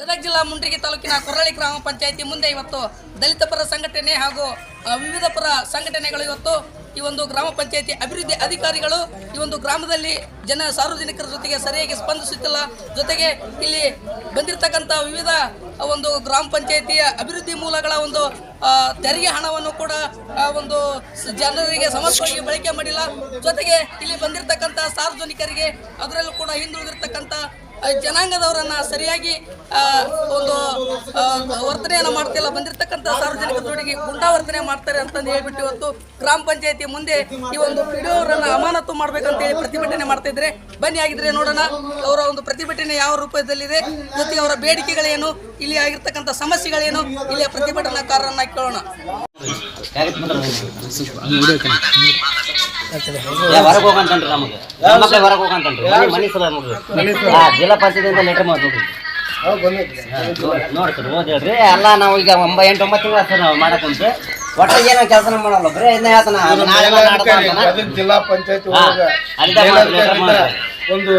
ಗದಗ ಜಿಲ್ಲಾ ಮುಂಡ್ರಿಗಿ ತಾಲೂಕಿನ ಕೊರಳಿ ಗ್ರಾಮ ಪಂಚಾಯಿತಿ ಮುಂದೆ ಇವತ್ತು ದಲಿತ ಪರ ಸಂಘಟನೆ ಹಾಗೂ ವಿವಿಧ ಪರ ಸಂಘಟನೆಗಳು ಇವತ್ತು ಈ ಒಂದು ಗ್ರಾಮ ಪಂಚಾಯಿತಿ ಅಭಿವೃದ್ಧಿ ಅಧಿಕಾರಿಗಳು ಈ ಒಂದು ಗ್ರಾಮದಲ್ಲಿ ಜನ ಸಾರ್ವಜನಿಕರ ಜೊತೆಗೆ ಸರಿಯಾಗಿ ಸ್ಪಂದಿಸುತ್ತಿಲ್ಲ. ಜೊತೆಗೆ ಇಲ್ಲಿ ಬಂದಿರತಕ್ಕಂಥ ವಿವಿಧ ಒಂದು ಗ್ರಾಮ ಪಂಚಾಯಿತಿಯ ಅಭಿವೃದ್ಧಿ ಮೂಲಗಳ ಒಂದು ತೆರಿಗೆ ಹಣವನ್ನು ಕೂಡ ಒಂದು ಜನರಿಗೆ ಸಮರ್ಪವಾಗಿ ಬಳಕೆ ಮಾಡಿಲ್ಲ. ಜೊತೆಗೆ ಇಲ್ಲಿ ಬಂದಿರತಕ್ಕಂಥ ಸಾರ್ವಜನಿಕರಿಗೆ ಅದರಲ್ಲೂ ಕೂಡ ಹಿಂದುಳಿದಿರ್ತಕ್ಕಂಥ ಜನಾಂಗದವರನ್ನ ಸರಿಯಾಗಿ ಒಂದು ವರ್ತನೆಯನ್ನು ಮಾಡ್ತಿಲ್ಲ, ಬಂದಿರತಕ್ಕಂಥ ಸಾರ್ವಜನಿಕರ ಜೋಡಿಗೆ ಗುಂಡಾವರ್ತನೆ ಮಾಡ್ತಾರೆ ಅಂತಂದು ಹೇಳ್ಬಿಟ್ಟು ಇವತ್ತು ಗ್ರಾಮ ಪಂಚಾಯತಿ ಮುಂದೆ ಈ ಒಂದು ಪಿಡಿಯೋರನ್ನು ಅಮಾನತು ಮಾಡ್ಬೇಕಂತ ಹೇಳಿ ಪ್ರತಿಭಟನೆ ಮಾಡ್ತಾ ಇದ್ರೆ, ಬನ್ನಿ ಆಗಿದ್ರೆ ನೋಡೋಣ, ಅವರ ಒಂದು ಪ್ರತಿಭಟನೆ ಯಾವ ರೂಪದಲ್ಲಿದೆ ಜೊತೆಗೆ ಅವರ ಬೇಡಿಕೆಗಳೇನು, ಇಲ್ಲಿ ಆಗಿರ್ತಕ್ಕಂಥ ಸಮಸ್ಯೆಗಳೇನು, ಇಲ್ಲಿಯ ಪ್ರತಿಭಟನಾಕಾರರನ್ನ ಕೇಳೋಣ. ಹೊರಗೆ ಹೋಗಂತನ್ರಿ ನಮಗೆ. ಮಕ್ಳು ಹೊರಗೆ ಹೋಗಂತನ್ರಿ ಮನೆ ಮನೆ ಸಲ ನೋಡ್ರಿ. ಹಾ ಜಿಲ್ಲಾ ಪಂಚಾಯತಿಯಿಂದ ಲೆಟರ್ ಮಾಡಿ ನೋಡಿ ಸರ್ ಅಲ್ಲ ಹೇಳ್ರಿ. ಎಲ್ಲ ನಾವು ಈಗ ಒಂಬ ಎಂಟು ಒಂಬತ್ತು ತಿಂಗಳ ಸರ್ ನಾವು ಮಾಡಕ್ಕಂತ ಒಟ್ಟ ಏನೋ ಕೆಲಸ ಮಾಡಲ್ಲ ಬರೀ ಇನ್ನ ಹೇಳ್ತಾನ ನಾಳೆ ಜಿಲ್ಲಾ ಪಂಚಾಯತ್ ಮಾಡಿ. ಒಂದು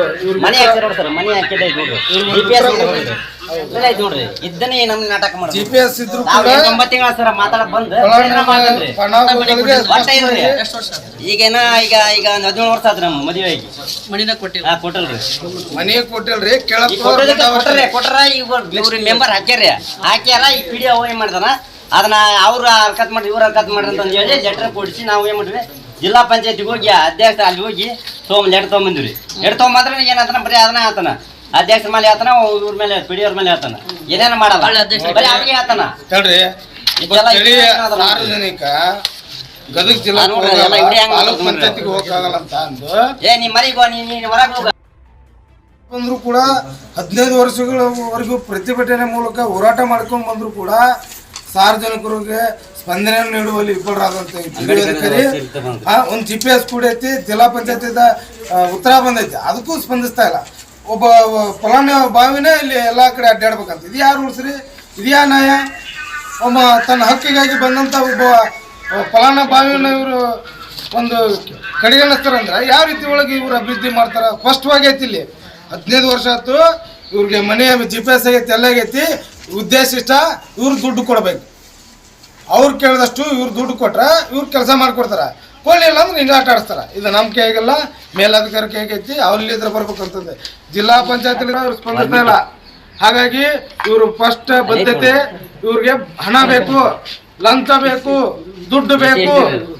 ಮನೆ ಹಾಕ್ಯಾರ ಸರ್ ಮನೆ ಹಾಕಿದ್ದೆ ನೋಡ್ರಿ ನೋಡ್ರಿ. ಇದ್ದನೇ ನಮ್ಗೆ ನಾಟಕ ಮಾಡಿ ಜಿ ಪಿ ಎಸ್ ಇದ್ರು ಕೂಡ ಒಂಬತ್ತು ತಿಂಗಳ ಸರ್ ಮಾತಾಡಕ್ ಬಂದು ಈಗೇನ ಈಗ ಈಗ ಒಂದ್ ಹದಿನೇಳು ವರ್ಷ ಆತ್ರಿ ನಮ್ಮ ಮದುವೆ ಆಗಿ. ಮಣಿನ ಕೊಟ್ಟಿಲ್ಲ. ಕೊಟ್ಟಲ್ರಿ. ಮನೆ ಕೊಟ್ಟಿಲ್ರಿ ಕೊಟ್ಟದಕ್ಕೆ ಈಗ ಇವ್ರ ಮೆಂಬರ್ ಹಾಕ್ಯಾರ ಹಾಕ್ಯಾರ ಈ ಪಿ ಡಿ ಏನ್ ಮಾಡ್ತಾನ ಅದನ್ನ ಅವ್ರ ಹರ್ಕತ್ ಮಾಡ್ರಿ ಇವ್ರ ಹರ್ಕತ್ ಮಾಡ್ರಿ ಅಂತ ಹೇಳಿ ಲೆಟರ್ ಕೊಡಿಸಿ ನಾವು ಏನ್ ಮಾಡ್ರಿ ಜಿಲ್ಲಾ ಪಂಚಾಯತಿಗೆ ಹೋಗಿ ಅಧ್ಯಕ್ಷ ಅಲ್ಲಿ ಹೋಗಿ ತೊಗೊಂಡ್ ಲೆಟರ್ ತೊಗೊಂಬಂದ್ರಿ ಲೆಟರ್ ತೊಗೊಂಬಂದ್ರೆ ಏನಂತಾನ ಬರೀ ಅದನ್ನ ಆತನ. ಅಧ್ಯಕ್ಷರ ಮೇಲೆ ಹೇಳ್ತಾನ ಇವ್ರ ಮೇಲೆ ಪಿ ಡಿ ಅವ್ರ ಮೇಲೆ ಹೇಳ್ತಾನ. ಏನೇನ ಮಾಡಲ್ಲ? ಬರೀ ಅವ್ರಿಗೆ ಹೇಳ್ತಾನ. ಸ್ಥಳೀಯ ಸಾರ್ವಜನಿಕ ಗದಗ ಜಿಲ್ಲಾ ತಾಲೂಕ್ ಪಂಚಾಯತಿಗೆ ಹೋಗಕ್ಕಾಗಲ್ಲ ಅಂತ ಅಂದು. ಏ ನಿಮ್ಮ ಮನೆಗೆ ನೀ ಹೊರಗೆ ಹೋಗ. ಬಂದ್ರು ಕೂಡ ಹದಿನೈದು ವರ್ಷಗಳವರೆಗೂ ಪ್ರತಿಭಟನೆ ಮೂಲಕ ಹೋರಾಟ ಮಾಡ್ಕೊಂಡು ಬಂದ್ರು ಕೂಡ ಸಾರ್ವಜನಿಕರಿಗೆ ಸ್ಪಂದನೆಯನ್ನು ನೀಡುವಲ್ಲಿ ವಿಫಲರಾದಂತ ಒಂದ್ ಜಿಪಿಎಸ್ ಆ, ಒಂದು ಜಿ ಪಿ ಎಸ್ ಕೂಡ ಐತಿ ಜಿಲ್ಲಾ ಪಂಚಾಯತಿದ ಉತ್ತರ ಬಂದೈತಿ. ಅದಕ್ಕೂ ಸ್ಪಂದಿಸ್ತಾ ಇಲ್ಲ. ಒಬ್ಬ ಫಲಾನ ಬಾವಿನೇ ಇಲ್ಲಿ ಎಲ್ಲಾ ಕಡೆ ಅಡ್ಡಾಡ್ಬೇಕಂತ. ಇದು ಯಾರು ಉಳಿಸ್ರಿ ಇದು ಯಾ ನ್ಯಾಯ? ಒಬ್ಬ ತನ್ನ ಹಕ್ಕಿಗಾಗಿ ಬಂದಂತ ಒಬ್ಬ ಫಲಾನ ಬಾವಿನ ಇವರು ಒಂದು ಕಡೆಗಣಿಸ್ತಾರಂದ್ರೆ ಯಾವ ರೀತಿ ಒಳಗೆ ಇವ್ರು ಅಭಿವೃದ್ಧಿ ಮಾಡ್ತಾರೆ? ಸ್ಪಷ್ಟವಾಗಿ ಐತಿ ಇಲ್ಲಿ. ಹದಿನೈದು ವರ್ಷ ಆಯ್ತು, ಇವ್ರಿಗೆ ಮನೆ, ಜಿ ಪಿ ಎಸ್ ಆಗೈತಿ, ಎಲ್ಲ ಆಗೈತಿ. ಉದ್ದೇಶ ಇಷ್ಟ, ಇವ್ರು ದುಡ್ಡು ಕೊಡ್ಬೇಕು. ಅವ್ರು ಕೇಳಿದಷ್ಟು ಇವ್ರು ದುಡ್ಡು ಕೊಟ್ರೆ ಇವ್ರು ಕೆಲಸ ಮಾಡ್ಕೊಡ್ತಾರ. ಕೊಡ್ಲಿಲ್ಲ ಅಂದ್ರೆ ಹಿಂಗೆ ಆಟ ಆಡಿಸ್ತಾರ. ಇದು ನಮ್ಮ ಕೈಯಾಗಿಲ್ಲ ಮೇಲಧಿಕಾರಿ ಕೈಗೈತಿ ಅವ್ರಲ್ಲಿ ಇದ್ರೆ ಬರ್ಬೇಕಂತಂದೆ. ಜಿಲ್ಲಾ ಪಂಚಾಯತ್ ಅವ್ರು ಸ್ಪಂದಿಸ್ತಾ ಇಲ್ಲ. ಹಾಗಾಗಿ ಇವರು ಫಸ್ಟ್ ಬದ್ಧತೆ, ಇವ್ರಿಗೆ ಹಣ ಬೇಕು, ಲಂಚ ಬೇಕು, ದುಡ್ಡು ಬೇಕು.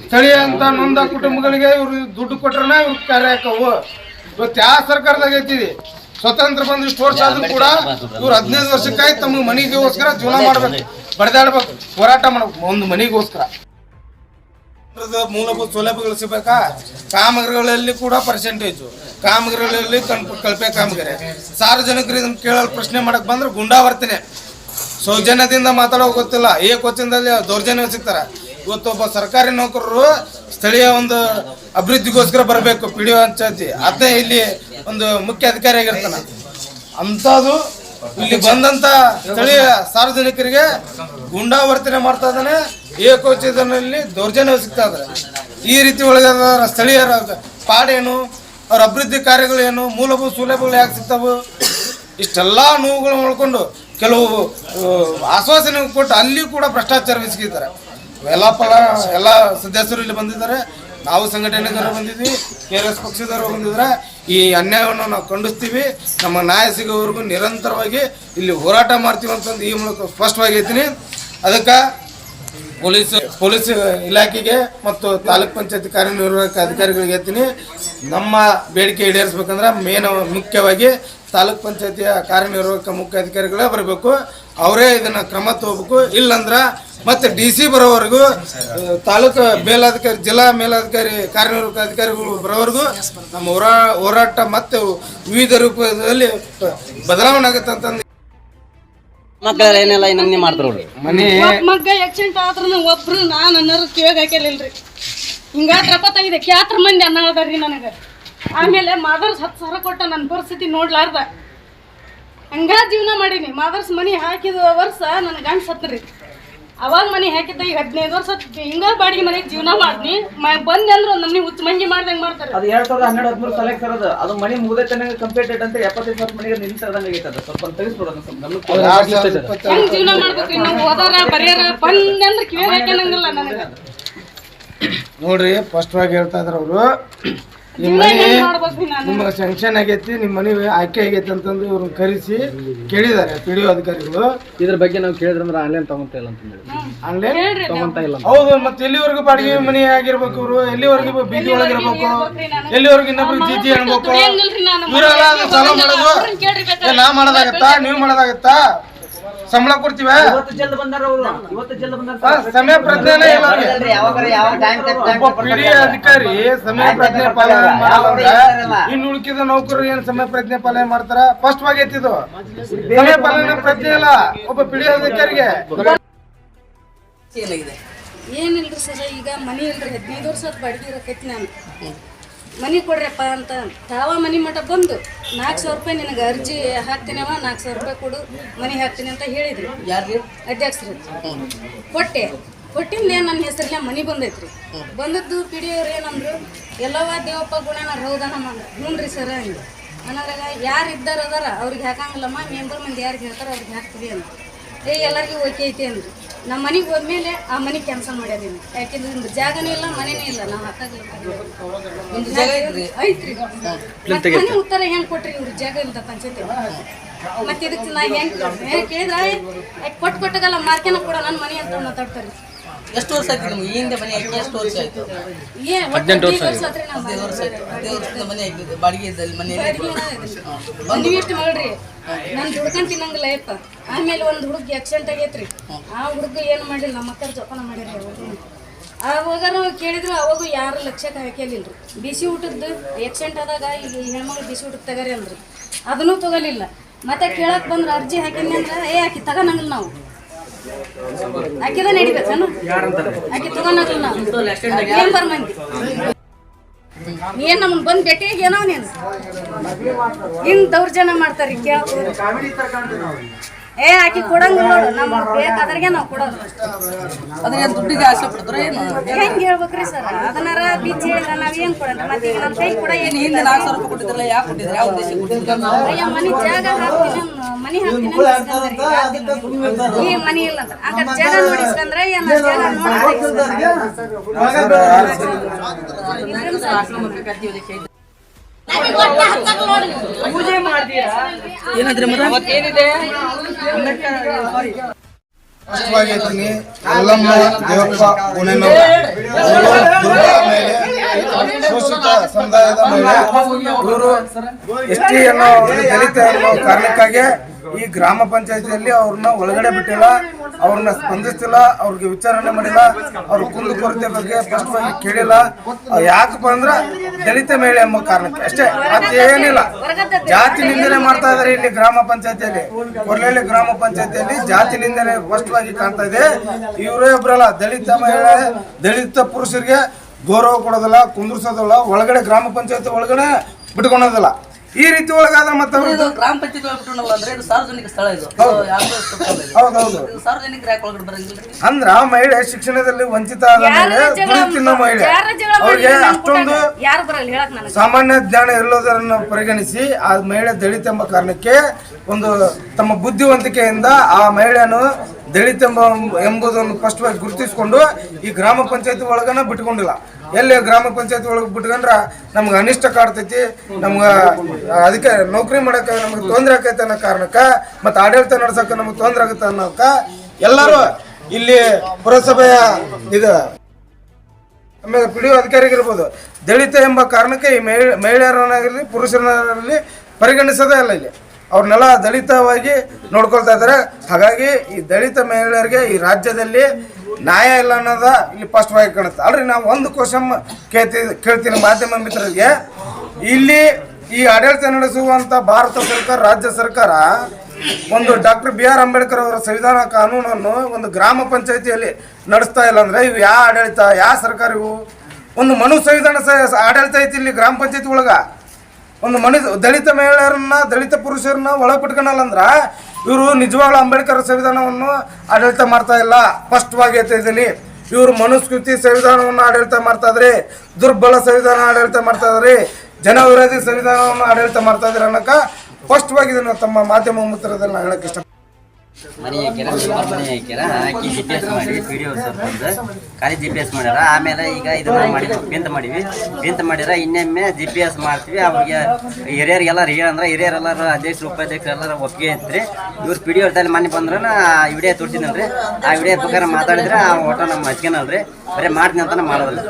ಸ್ಥಳೀಯ ಅಂತ ನೊಂದ ಕುಟುಂಬಗಳಿಗೆ ಇವ್ರು ದುಡ್ಡು ಕೊಟ್ರನ ಇವ್ರ ಕಾರ್ಯ ಹಾಕವು. ಇವತ್ತು ಯಾವ ಸರ್ಕಾರದಾಗ ಐತಿವಿ ಸ್ವತಂತ್ರ ಬಂದು ಇಷ್ಟು ಆದ್ರೂ ಕೂಡ ಇವ್ರು ಹದಿನೈದು ವರ್ಷಕ್ಕಾಗಿ ತಮ್ಮ ಮನೆಗೋಸ್ಕರ ಜೀವನ ಮಾಡ್ಬೇಕು, ಬಡದಾಡ್ಬೇಕು, ಹೋರಾಟ ಮಾಡ್ಬೇಕು. ಒಂದು ಮನೆಗೋಸ್ಕರ. ಮೂಲಭೂತ ಸೌಲಭ್ಯಗಳು ಸಿಗಬೇಕಾ? ಕಾಮಗಾರಿಗಳಲ್ಲಿ ಕೂಡ ಪರ್ಸೆಂಟೇಜು ಕಾಮಗಾರಿಗಳಲ್ಲಿ ಕಲ್ಪೆ ಕಳಪೆ ಕಾಮಗಾರಿ. ಸಾರ್ವಜನಿಕರು ಇದನ್ನ ಕೇಳಲು ಪ್ರಶ್ನೆ ಮಾಡಕ್ ಬಂದ್ರೆ ಗುಂಡಾವರ್ತನೆ ಸೌಜನ್ಯದಿಂದ ಮಾತಾಡೋ ಗೊತ್ತಿಲ್ಲ. ಏಕವಚನದಲ್ಲಿ ದೌರ್ಜನ್ಯ ಸಿಗ್ತಾರೆ. ಇವತ್ತೊಬ್ಬ ಸರ್ಕಾರಿ ನೌಕರರು ಸ್ಥಳೀಯ ಒಂದು ಅಭಿವೃದ್ಧಿಗೋಸ್ಕರ ಬರಬೇಕು ಪಿ ಡಿ ಪಂಚಾಯತಿ. ಅದೇ ಇಲ್ಲಿ ಒಂದು ಮುಖ್ಯ ಅಧಿಕಾರಿ ಆಗಿರ್ತಾನ ಅಂಥದ್ದು ಇಲ್ಲಿ ಬಂದಂತ ಸ್ಥಳೀಯ ಸಾರ್ವಜನಿಕರಿಗೆ ಗುಂಡಾವರ್ತನೆ ಮಾಡ್ತಾ ಇದ್ದಾನೆ. ಏಕೋಚಿತನಲ್ಲಿ ದೌರ್ಜನ್ಯ ಸಿಗ್ತಾ ಇದ್ದಾರೆ. ಈ ರೀತಿ ಒಳಗೆ ಸ್ಥಳೀಯರ ಪಾಡೇನು, ಅವ್ರ ಅಭಿವೃದ್ಧಿ ಕಾರ್ಯಗಳು ಏನು ಮೂಲಭೂತ ಸೌಲಭ್ಯಗಳು ಯಾಕೆ ಸಿಗ್ತಾವು? ಇಷ್ಟೆಲ್ಲ ನೋವುಗಳು ನೋಡ್ಕೊಂಡು ಕೆಲವು ಆಶ್ವಾಸನೆ ಕೊಟ್ಟು ಅಲ್ಲಿ ಕೂಡ ಭ್ರಷ್ಟಾಚಾರ ಎಸಗಿದ್ದಾರೆ ಎಲ್ಲ ಫಲ ಎಲ್ಲ ಸದಸ್ಯರು ಇಲ್ಲಿ ಬಂದಿದ್ದಾರೆ. ನಾವು ಸಂಘಟನೆದವರು ಬಂದಿದ್ವಿ, ಕೆ ಆರ್ ಎಸ್ ಪಕ್ಷದವರು ಬಂದಿದ್ರೆ ಈ ಅನ್ಯಾಯವನ್ನು ನಾವು ಖಂಡಿಸ್ತೀವಿ. ನಮ್ಮ ನ್ಯಾಯ ಸಿಗೋವರೆಗೂ ನಿರಂತರವಾಗಿ ಇಲ್ಲಿ ಹೋರಾಟ ಮಾಡ್ತೀವಿ ಅಂತಂದು ಈ ಮೂಲಕ ಸ್ಪಷ್ಟವಾಗಿ ಹೇಳ್ತೀನಿ. ಅದಕ್ಕೆ ಪೊಲೀಸ್ ಪೊಲೀಸ್ ಇಲಾಖೆಗೆ ಮತ್ತು ತಾಲೂಕ್ ಪಂಚಾಯತ್ ಕಾರ್ಯನಿರ್ವಾಹಕ ಅಧಿಕಾರಿಗಳಿಗೆ ಹೇಳ್ತೀನಿ. ನಮ್ಮ ಬೇಡಿಕೆ ಈಡೇರಿಸ್ಬೇಕಂದ್ರೆ ಮೇನ್ ಮುಖ್ಯವಾಗಿ ತಾಲೂಕ್ ಪಂಚಾಯತಿಯ ಕಾರ್ಯನಿರ್ವಾಹಕ ಮುಖ್ಯ ಅಧಿಕಾರಿಗಳೇ ಬರಬೇಕು. ಅವರೇ ಇದನ್ನ ಕ್ರಮ ತಗೋಬೇಕು. ಇಲ್ಲಂದ್ರ ಮತ್ತೆ ಡಿ ಸಿ ಬರೋವರೆಗೂ ತಾಲೂಕು ಮೇಲಾಧಿಕಾರಿ ಜಿಲ್ಲಾ ಮೇಲಾಧಿಕಾರಿ ಕಾರ್ಯನಿರ್ವಾಹಕ ಅಧಿಕಾರಿಗಳು ಬರೋವರೆಗೂ ನಮ್ಮ ಹೋರಾ ಹೋರಾಟ ಮತ್ತೆ ವಿವಿಧ ರೂಪದಲ್ಲಿ ಬದಲಾವಣೆ ಆಗುತ್ತೆ ಅಂತಂದು ಮಕ್ಕಳು ಏನೆಲ್ಲ ನಮ್ಗೆ ಮಾಡ್ತಾರ ಮನೆ ಮಗ್ಗ ಆಕ್ಸಿಡೆಂಟ್ ಆದ್ರೂ ಒಬ್ರು ನಾನು ಅನ್ನೋರು ಕಿವಾಗ ಹಾಕಿಲ್ಲ ಹಿಂಗಾದ್ರಪ್ಪ ತೆಗಿದೆ ಕ್ಯಾತ್ರ ಮಂದಿ ಅನ್ನ ಅದಾರ್ರಿ ನನಗೆ. ಆಮೇಲೆ ಮಾದರ್ಸ್ ಹತ್ತು ಸಾವಿರ ಕೊಟ್ಟ ನನ್ನ ಪರಿಸ್ಥಿತಿ ನೋಡ್ಲಾರ್ದ. ಹಂಗ ಜೀವನ ಮಾಡೀನಿ. ಮಾದರ್ಸ್ ಮನಿ ಹಾಕಿದ ವರ್ಷ ನನ್ನ ಗಂಡ ಸತ್ರಿ ಅವಾಗ ಮನೆ ಹಾಕಿದ್ದ ಈಗ ಹದಿನೈದು ವರ್ಷ ಹಿಂಗ ಬಾಡಿಗೆ ಮನೆಗೆ ಜೀವನ ಮಾಡಿದ್ನಿ ಮ- ಬಂದೆ ಅಂದ್ರೆ ಒಂದು ನಮ್ನಿ ಹುಚ್ಚ ಮಂಗಿ ಮಾಡ್ದಂಗ್ ಮಾಡ್ತಾರೆ. ಅದು ಎರಡ್ ಸಾವಿರದ ಹನ್ನೆರಡು ಹದಿಮೂರು ಸಲಕ್ಕೆ ಇರೋದು ಅದು. ಮನೆ ಮನಿ ತನಕ ಕಂಪ್ಲೀಟೆಡ್ ಅಂತ ಎಪ್ಪತ್ತೈದು ಸಾವಿರ ಮನೆಗೆ ನಿಂತಿರದಂಗೆ ಆಗೈತೆ ಅದು. ಸ್ವಲ್ಪ ತೆಗಿಸ್ಬಿಡೋದು ಸ್ವಲ್ಪ ಗಮನಕ್ಕೆ ಎರಡ್ ಹೆಂಗ್ ಜೀವನ ಮಾಡ್ಬೇಕು? ನಾವು ಓದಾರ ಬರೆಯಾರ ಬಂದೆ ಅಂದ್ರೆ ಕಿವಿ ಹಾಕ್ಯನಂಗಿಲ್ಲ ನನಗೆ. ನೋಡ್ರಿ ಸ್ಪಷ್ಟವಾಗಿ ಹೇಳ್ತಾ ಇದ್ರ ಅವರು. ನಿಮ್ಮ ಮನೆ ನಾನು? ನಿಮ್ಗೆ ಸ್ಯಾಂಕ್ಷನ್ ಆಗೈತಿ ನಿಮ್ಮ ಮನೆ ಆಯ್ಕೆ ಆಗೈತಿ ಅಂತಂದು ಇವ್ರನ್ನ ಕರೆಸಿ ಕೇಳಿದ್ದಾರೆ ಪಿ ಡಿ ಅಧಿಕಾರಿಗಳು. ಇದ್ರ ಬಗ್ಗೆ ನಾವು ಕೇಳಿದ್ರೆ ಅಂದ್ರೆ ಆನ್ಲೈನ್ ತಗೊಂತ ಇಲ್ಲ ಅಂತ ಹೇಳಿ ಆನ್ಲೈನ್ ತಗೊಂತ ಇಲ್ಲ ಹೌದು ಮತ್ತೆ ಎಲ್ಲಿವರೆಗೂ ಬಾಡಿಗೆ ಮನೆ ಆಗಿರ್ಬೇಕು ಇವರು? ಎಲ್ಲಿವರೆಗೂ ಬೀದಿ ಒಳಗಿರ್ಬೇಕು? ಎಲ್ಲಿವರೆಗೂ ಇನ್ನೊಬ್ರು ಜೀತಿ ಅನ್ಬೇಕು? ದುಡಿಯಂಗಿಲ್ರಿ ನಾನು. ಇವರೆಲ್ಲ ಸಾಲ ಮಾಡೋದು. ನಾ ಮಾಡೋದಾಗತ್ತಾ? ನೀವು ಮಾಡೋದಾಗತ್ತಾ? ಸಂಬಳ ಕೊಡ್ತೀವಿ? ಇವತ್ತು ಜಲ್ದ ಬಂದಾರ ಅವರು. ಇವತ್ತು ಜಲ್ದ ಬಂದಾರ ಆ, ಸಮಯ ಪ್ರಜ್ಞೆ ಇಲ್ಲ ಯಾವಾಗ ಯಾವ ಟೈಮ್ ಒಬ್ಬ ಪಿಡಿ ಅಧಿಕಾರಿ ಸಮಯ ಪ್ರಜ್ಞೆ ಪಾಲನೆ ಮಾಡಲ್ಲ ಇನ್ನು ಉಳಿಕಿದ ನೌಕರರು ಏನ್ ಸಮಯ ಪ್ರಜ್ಞೆ ಪಾಲನೆ ಮಾಡ್ತಾರ? ಸ್ಪಷ್ಟವಾಗಿ ಇದು ಸಮಯ ಪಾಲನೆ ಪ್ರಜ್ಞೆ ಇಲ್ಲ. ಒಬ್ಬ ಪಿಡಿ ಅಧಿಕಾರಿಗೆ. ಏನಿಲ್ರಿ ಸರ್ ಈಗ ಮನಿ ಇಲ್ರಿ ಹದಿನೈದು ವರ್ಷ ಬಾಡಿಗೆ ಇರಕೈತಿ ನಾನು. ಮನಿ ಕೊಡ್ರಪ್ಪ ಅಂತ. ತಾವ ಮನಿ ಮಠ ಬಂದು ನಾಲ್ಕು ಸಾವಿರ ರೂಪಾಯಿ ನಿನಗೆ ಅರ್ಜಿ ಹಾಕ್ತೀನವ ನಾಲ್ಕು ಸಾವಿರ ರೂಪಾಯಿ ಕೊಡು ಮನಿ ಹಾಕ್ತೀನಿ ಅಂತ ಹೇಳಿದ್ರು. ಅಧ್ಯಕ್ಷರು. ಕೊಟ್ಟೆ. ಕೊಟ್ಟಿಂದ ನನ್ನ ಹೆಸರಲ್ಲೇ ಮನಿ ಬಂದೈತ್ರಿ. ಬಂದದ್ದು ಪಿ ಡಿ ಅವ್ರು ಏನಂದ್ರು ಎಲ್ಲವ ದೇವಪ್ಪ ಗುಣನ ಹೌದನ ಹ್ಞೂ ರೀ ಸರ್ ಅಂದ್ರು. ಅನ್ನೋದ್ರಾಗ ಯಾರು ಇದ್ದಾರ ಅದಾರ ಅವ್ರಿಗೆ ಹಾಕಂಗಿಲ್ಲಮ್ಮ ಮೆಂಬರ್ ಮಂದಿ ಯಾರಿಗೆ ಹೇಳ್ತಾರ ಅವ್ರಿಗೆ ಹಾಕ್ತೀವಿ ಅಂತ ಏ ಎಲ್ಲರಿಗೂ ಓಕೆ ಐತಿ ಅಂದ್ರೆ. ನಮ್ಮ ಮನೆಗೆ ಹೋದ್ಮೇಲೆ ಆ ಮನೆ ಕ್ಯಾನ್ಸಲ್ ಮಾಡ್ಯಾರೀ ಯಾಕೆಂದ್ರೆ ನಿಮ್ದು ಜಾಗನೂ ಇಲ್ಲ ಮನೆನೇ ಇಲ್ಲ. ನಾವು ಹಾಕಾಗಿಲ್ಲ ಐತ್ರಿ? ಮತ್ತೆ ಮನೆ ಉತ್ತರ ಹೆಂಗ್ ಕೊಟ್ರಿ ಇವ್ರು ಜಾಗ ಇಲ್ದ ಪಂಚಾಯತಿ. ಮತ್ತೆ ಇದಕ್ಕೆ ನಾ ಹೆಂಗ್ ಕೇಳ್ದೆ? ಕೇಳಿದ್ರೆ ಕೊಟ್ಟು ಕೊಟ್ಟಾಗಲ್ಲ ಮಾರ್ಕೆನ ಕೂಡ ನನ್ನ ಮನೆ ಅಂತ ಮಾತಾಡ್ತಾರೆ. ಎಷ್ಟು ವರ್ಷ ಆಯ್ತು ನಿಮ್ಗೆ? ಈ ಹಿಂದೆ ಮನೆ ಹಾಕಿ ಎಷ್ಟು ವರ್ಷ ಆಯ್ತು? ಹದಿನೈದು ವರ್ಷ ಹದಿನೈದು ವರ್ಷ ಆಯ್ತು. ಹದಿನೈದು ವರ್ಷದಿಂದ ಮನೆ ಹಾಕಿದ್ದು. ಬಾಡಿಗೆ ಇದ್ದಲ್ಲಿ ಮನೆಯಲ್ಲಿ ನೀವು ಇಷ್ಟು ಮಾಡ್ರಿ ನಾನು ದುಡ್ಕೊಂಡ್ ತಿನ್ನಂಗಿಲ್ಲ ಯಪ್ಪ ಆಮೇಲೆ ಒಂದು ಹುಡುಗ ಆಕ್ಸಿಡೆಂಟ್ ಆಗೈತ್ರಿ. ಆ ಹುಡುಗ ಏನು ಮಾಡಿಲ್ಲ ನಮ್ಮ ಅಕ್ಕರ ಜೋಪಾನ ಮಾಡ್ಯಾರ ಅವಾಗ. ನಾವು ಕೇಳಿದ್ರು ಅವಾಗ ಯಾರು ಲಕ್ಷ್ಯಕ್ಕೆ ಹಾಕಿಲಿಲ್ರಿ ಬಿಸಿ ಊಟದ್ದು ಆಕ್ಸಿಡೆಂಟ್ ಆದಾಗ ಈಗ ಹೆಣ್ಮಗಳು ಬಿಸಿ ಊಟಕ್ಕೆ ತಗರಿ ಅಂದ್ರಿ ಅದನ್ನೂ ತಗೊಲಿಲ್ಲ. ಮತ್ತೆ ಕೇಳಕ್ ಬಂದ್ರೆ ಅರ್ಜಿ ಹಾಕಿನಿ ಅಂದ್ರೆ ಏ ಆಕಿ ತಗೋನಂಗಿಲ್ಲ ನಾವು. ಆಕಿದ ನಡಿಬೇಕೇನು? ಆಕಿ ತಗೋನಂಗಿಲ್ಲ ನಾವು. ಮಂದಿ ಏನ್ ನಮ್ಮನ್ ಬಂದ್ ಭೇಟಿಯಾಗಿ ಏನೋ ನೀನು. ಹಿಂಗ್ ದೌರ್ಜನ್ಯ ಮಾಡ್ತಾರಿ ಕೇಳ್ಬೋದು ಏ ಆಕಿ ಕೊಡಂಗಿಲ್ಲ ನೋಡು. ನಮ್ಗೆ ಬೇಕಾದ್ರಿಗೆ ನಾವು ಕೊಡೋದು. ಅದ್ರ ಏನ್ ದುಡ್ಡಿಗೆ ಆಸೆ ಪಡ್ತಾರ ಏನು? ಹೆಂಗ್ ಹೇಳ್ಬೇಕ್ರಿ ಸರ್? ಅದನ್ನಾರ ಬಿಚ್ಚಿ ಹೇಳಿದ್ರೆ ನಾವ್ ಏನ್ ಕೊಡೋಣ ಮತ್ತೆ ಈಗ ನಮ್ಮ ಕೈ ಕೂಡ ಏನು ಹಿಂದೆ ಇಲ್ಲ ನಾಲ್ಕು ಸಾವಿರ ರೂಪಾಯಿ ಕೊಟ್ಟಿದ್ರಲ್ಲ ಯಾಕೆ ಕೊಟ್ಟಿದ್ರೆ? ಯಾವ ಉದ್ದೇಶ ಕೊಟ್ಟಿದ್ರು ಮನಿ ಜಾಗ ಹಾಕ್ತೀನಿ ಮನಿ ಹಾಕ್ತೀನಿ ಈ ಮನಿ ಇಲ್ಲ ಅಂತ ಕಡೆ ಜಾಗ ನೋಡಿ ಇಸ್ಕೊಂಡ್ರೆ ಏನ್ ಜಾಗ ಏನಿದೆ ಸ್ಪಷ್ಟವಾಗಿ ಹೇಳ್ತೀನಿ ಎಲ್ಲಮ್ಮ ದೇವಪ್ಪ ಗುಣೇನವ್ರ ಶೋಷಿತ ಸಮುದಾಯದ ಮಹಿಳೆ ಇವರು ಎಸ್ ಟಿ ಅನ್ನೋ ದಲಿತ ಅನ್ನೋ ಕಾರಣಕ್ಕಾಗಿ ಈ ಗ್ರಾಮ ಪಂಚಾಯತಿಯಲ್ಲಿ ಅವ್ರನ್ನ ಒಳಗಡೆ ಬಿಟ್ಟಿಲ್ಲ, ಅವ್ರನ್ನ ಸ್ಪಂದಿಸ್ತಿಲ್ಲ, ಅವ್ರಿಗೆ ವಿಚಾರಣೆ ಮಾಡಿಲ್ಲ, ಅವ್ರ ಕುಂದು ಕೊರತೆ ಬಗ್ಗೆ ಸ್ಪಷ್ಟವಾಗಿ ಕೇಳಿಲ್ಲ. ಯಾಕಪ್ಪ ಅಂದ್ರೆ ದಲಿತ ಮೇಳೆ ಎಂಬ ಕಾರಣಕ್ಕೆ. ಅಷ್ಟೇ ಅದೇನಿಲ್ಲ ಜಾತಿ ನಿಂದನೆ ಮಾಡ್ತಾ ಇದಾರೆ ಇಲ್ಲಿ ಗ್ರಾಮ ಪಂಚಾಯತಿಯಲ್ಲಿ. ಕೊರ್ಲಹಳ್ಳಿ ಗ್ರಾಮ ಪಂಚಾಯತಿಯಲ್ಲಿ ಜಾತಿ ನಿಂದನೆ ಸ್ಪಷ್ಟವಾಗಿ ಕಾಣ್ತಾ ಇದೆ. ಇವರೇ ಒಬ್ರಲ್ಲ, ದಲಿತ ಮಹಿಳೆ, ದಲಿತ ಪುರುಷರಿಗೆ ಗೌರವ ಕೊಡೋದಿಲ್ಲ, ಕುಂದ್ರಿಸೋದಿಲ್ಲ, ಒಳಗಡೆ ಗ್ರಾಮ ಪಂಚಾಯತಿ ಒಳಗಡೆ ಬಿಟ್ಕೊಳೋದಿಲ್ಲ ಈ ರೀತಿ ಒಳಗಾದ್ರೆ ಮತ್ತೆ ಇದು ಗ್ರಾಮ ಪಂಚಾಯತ್ ಬಿಟ್ಟನಲ್ಲ ಅಂದ್ರೆ ಇದು ಸಾರ್ವಜನಿಕ ಸ್ಥಳ ಇದು. ಯಾವ್ದೋ ಸ್ಥಳ ಇದು. ಹೌದೌದು. ಇದು ಸಾರ್ವಜನಿಕರು ಯಾಕೆ ಒಳಗಡೆ ಬರಂಗಿಲ್ರಿ? ಅಂದ್ರ ಮಹಿಳೆ ಶಿಕ್ಷಣದಲ್ಲಿ ವಂಚಿತ ಆದ ಮೇಲೆ ದುಡಿ ತಿನ್ನೋ ಮಹಿಳೆ. ಅವ್ರಿಗೆ ಅಷ್ಟೊಂದು ಯಾರು ಬರಲ್ಲ ಹೇಳಕ್ ನನಗೆ. ಸಾಮಾನ್ಯ ಜ್ಞಾನ ಇಲ್ಲೋದನ್ನು ಪರಿಗಣಿಸಿ ಆ ಮಹಿಳೆ ದಲಿತ ಎಂಬ ಕಾರಣಕ್ಕೆ ಒಂದು ತಮ್ಮ ಬುದ್ಧಿವಂತಿಕೆಯಿಂದ ಆ ಮಹಿಳೆಯನ್ನು ದಲಿತ ಎಂಬ ಎಂಬುದನ್ನು ಸ್ಪಷ್ಟವಾಗಿ ಗುರುತಿಸಿಕೊಂಡು ಈ ಗ್ರಾಮ ಪಂಚಾಯತಿ ಒಳಗನ ಬಿಟ್ಕೊಂಡಿಲ್ಲ. ಎಲ್ಲಿ ಗ್ರಾಮ ಪಂಚಾಯತಿ ಒಳಗೆ ಬಿಟ್ಕೊಂಡ್ರ ನಮ್ಗೆ ಅನಿಷ್ಟ ಕಾಡ್ತೈತಿ, ನಮ್ಗೆ ಅದಕ್ಕೆ ನೌಕರಿ ಮಾಡೋಕೆ ನಮ್ಗೆ ತೊಂದರೆ ಆಕೈತೆ ಅನ್ನೋ ಕಾರಣಕ್ಕೆ ಮತ್ತು ಆಡಳಿತ ನಡ್ಸೋಕೆ ನಮ್ಗೆ ತೊಂದರೆ ಆಗುತ್ತೆ ಅನ್ನೋಕ ಎಲ್ಲರೂ ಇಲ್ಲಿ ಪುರಸಭೆಯ ಇದು ಆಮೇಲೆ ಪಿ ಡಿ ಅಧಿಕಾರಿಗಿರ್ಬೋದು. ದಲಿತ ಎಂಬ ಕಾರಣಕ್ಕೆ ಈ ಮಹಿಳೆ ಮಹಿಳೆಯರನ್ನಾಗಿರಲಿ ಪುರುಷರನ್ನಾಗಿರಲಿ ಪರಿಗಣಿಸೋದೇ ಇಲ್ಲ ಇಲ್ಲಿ. ಅವ್ರನ್ನೆಲ್ಲ ದಲಿತವಾಗಿ ನೋಡ್ಕೊಳ್ತಾ ಇದ್ದಾರೆ. ಹಾಗಾಗಿ ಈ ದಲಿತ ಮಹಿಳೆಯರಿಗೆ ಈ ರಾಜ್ಯದಲ್ಲಿ ನ್ಯಾಯ ಇಲ್ಲ ಅನ್ನೋದ ಇಲ್ಲಿ ಸ್ಪಷ್ಟವಾಗಿ ಕಾಣುತ್ತೆ. ಅಲ್ರಿ, ನಾವು ಒಂದು ಕ್ವಶನ್ ಕೇಳ್ತಿ, ಕೇಳ್ತೀನಿ ಮಾಧ್ಯಮ ಮಿತ್ರರಿಗೆ. ಇಲ್ಲಿ ಈ ಆಡಳಿತ ನಡೆಸುವಂಥ ಭಾರತ ಸರ್ಕಾರ, ರಾಜ್ಯ ಸರ್ಕಾರ ಒಂದು ಡಾಕ್ಟರ್ ಬಿ ಆರ್ ಅಂಬೇಡ್ಕರ್ ಅವರ ಸಂವಿಧಾನ ಕಾನೂನನ್ನು ಒಂದು ಗ್ರಾಮ ಪಂಚಾಯತಿಯಲ್ಲಿ ನಡೆಸ್ತಾ ಇಲ್ಲ ಅಂದ್ರೆ ಇವು ಯಾವ ಆಡಳಿತ, ಯಾವ ಸರ್ಕಾರ ಇವು? ಒಂದು ಮನು ಸಂವಿಧಾನ ಆಡಳಿತ ಐತಿ ಇಲ್ಲಿ ಗ್ರಾಮ ಪಂಚಾಯತಿ ಒಳಗ. ಒಂದು ಮನುಷ್ಯ, ದಲಿತ ಮಹಿಳೆಯರನ್ನ, ದಲಿತ ಪುರುಷರನ್ನ ಒಳಗೆ ಬಿಟ್ಕೊಳಲ್ಲ ಅಂದ್ರ ಇವರು ನಿಜವಾಗ್ಲೂ ಅಂಬೇಡ್ಕರ್ ಸಂವಿಧಾನವನ್ನು ಆಡಳಿತ ಮಾಡ್ತಾ ಇಲ್ಲ. ಸ್ಪಷ್ಟವಾಗಿ ಹೇಳ್ತಾ ಇದ್ದೀನಿ. ಇವರು ಮನುಸ್ಕೃತಿ ಸಂವಿಧಾನವನ್ನು ಆಡಳಿತ ಮಾಡ್ತಾ ಇದ್ರಿ. ದುರ್ಬಲ ಸಂವಿಧಾನ ಆಡಳಿತ ಮಾಡ್ತಾ ಇದ್ರಿ. ಜನ ವಿರೋಧಿ ಸಂವಿಧಾನವನ್ನು ಆಡಳಿತ ಮಾಡ್ತಾ ಇದ್ರಿ ಅನ್ನಕ ಸ್ಪಷ್ಟವಾಗಿ ತಮ್ಮ ಮಾಧ್ಯಮ ಮುತ್ರದಲ್ಲಿ ನಾನು ಹೇಳಕ್ ಇಷ್ಟ ಮನೆ ಹಾಕ್ಯಾರ ಸೂಪರ್ ಮನೆ ಹಾಕ್ಯಾರ, ಹಾಕಿ ಜಿ ಪಿ ಎಸ್ ಮಾಡಿ ಒ ಬಂದು ಖಾಲಿ ಜಿ ಪಿ ಎಸ್ ಮಾಡ್ಯಾರ. ಆಮೇಲೆ ಈಗ ಇದನ್ನ ಮಾಡಿ ಪಿಂತ್ ಮಾಡಿವಿ ಪಿಂತ್ ಮಾಡ್ಯಾರ ಇನ್ನೊಮ್ಮೆ ಜಿ ಪಿ ಎಸ್ ಮಾಡ್ತೀವಿ. ಅವ್ರಿಗೆ ಹಿರಿಯರಿಗೆಲ್ಲ ಹೇಳಂದ್ರೆ ಹಿರಿಯರೆಲ್ಲರೂ ಅಧ್ಯಕ್ಷರು ಉಪಾಧ್ಯಕ್ಷರೆಲ್ಲರೂ ಒಪ್ಪಿಗೆ ಐತ್ರಿ ಇವ್ರು ಪಿ ಡಿ ಒದಲ್ಲಿ ಮನೆ ಬಂದ್ರೆ ವಿಡಿಯೋ ತೋರಿಸಿದ್ನಲ್ರಿ. ಆ ವಿಡಿಯೋ ಪ್ರಕಾರ ಮಾತಾಡಿದ್ರೆ, ಆ ಹೋಟೆಲ್ ನಮ್ಮ ಹಚ್ಕೊನಲ್ರಿ ಬರೀ ಮಾಡ್ತೀನಿ ಅಂತಾನೆ ಮಾಡೋದಿಲ್ಲ.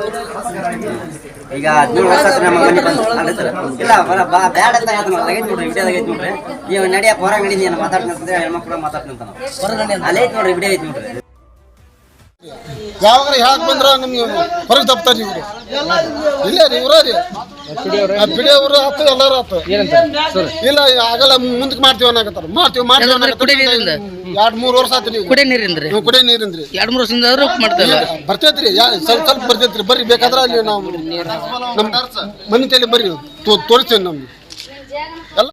ಈಗ ಹದಿನೇಳು ವರ್ಷ ಆಯ್ತು ನಮ್ಮ ಮನೆ ಬಂದು ಅದೇ ಸರ್ ಇಲ್ಲ ಬರ ಬಾ ಬ್ಯಾಡ್ ಅಂತ ಹೇಳ್ತಾನೆ ಲಗೇಜ್ ನೋಡ್ರಿ ವಿಡಿಯೋದಾಗ ಐತೆ ನೋಡ್ರಿ. ನೀವು ನಡಿಯ ಹೊರಗೆ ನಡಿ ನೀನು ಮಾತಾಡ್ತೀನಿ ಅಂತಂದ್ರೆ ಹೆಣ್ಮಕ್ಳು ಮಾತಾಡ್ತೀನಿ ಅಲ್ಲೇ ಐತೆ ನೋಡ್ರಿ ವಿಡಿಯೋ ಐತೆ ನೋಡ್ರಿ. ಯಾವಾಗ ಹೇಳಕ್ ಬಂದ್ರ ನಿಮ್ಗೆ ಹೊರಗೆ ತಪ್ತಾರ ಇವ್ರು? ಇಲ್ಲ ರೀ ಇವ್ರ ರೀ. ಪಿಡಿ ಅವರು ಆತು ಎಲ್ಲಾರು ಆತು. ಇಲ್ಲ ಆಗಲ್ಲ ಮುಂದಕ್ಕೆ ಮಾಡ್ತೀವಿ ಅನ್ನಕತ್ತಾರ. ಮಾಡ್ತೀವಿ ಮಾಡ್ತೀವಿ ಎರಡ್ ಮೂರ್ ವರ್ಷ ಆತ್ರಿ. ಕುಡಿಯ ನೀರಿಂದ್ರಿ? ನೀವು ಕುಡಿಯ ನೀರಿಂದ್ರಿ. ಎರಡು ಮೂರು ವರ್ಷದಿಂದ ಆದ್ರೂ ಮಾಡ್ತಲ್ಲ ಬರ್ತೈತ್ರಿ ಯಾ- ಸ್ವಲ್ಪ ಸ್ವಲ್ಪ ಬರ್ತೈತ್ರಿ. ಬರ್ರಿ ಬೇಕಾದ್ರೆ ಅಲ್ಲಿ ನಾವು ನಮ್ಮ ಮನೆ ತಲೆ ಬರ್ರಿ ತೋ- ತೋರಿಸ್ತೀವಿ ನಮ್ಗೆ. ಎಲ್ಲ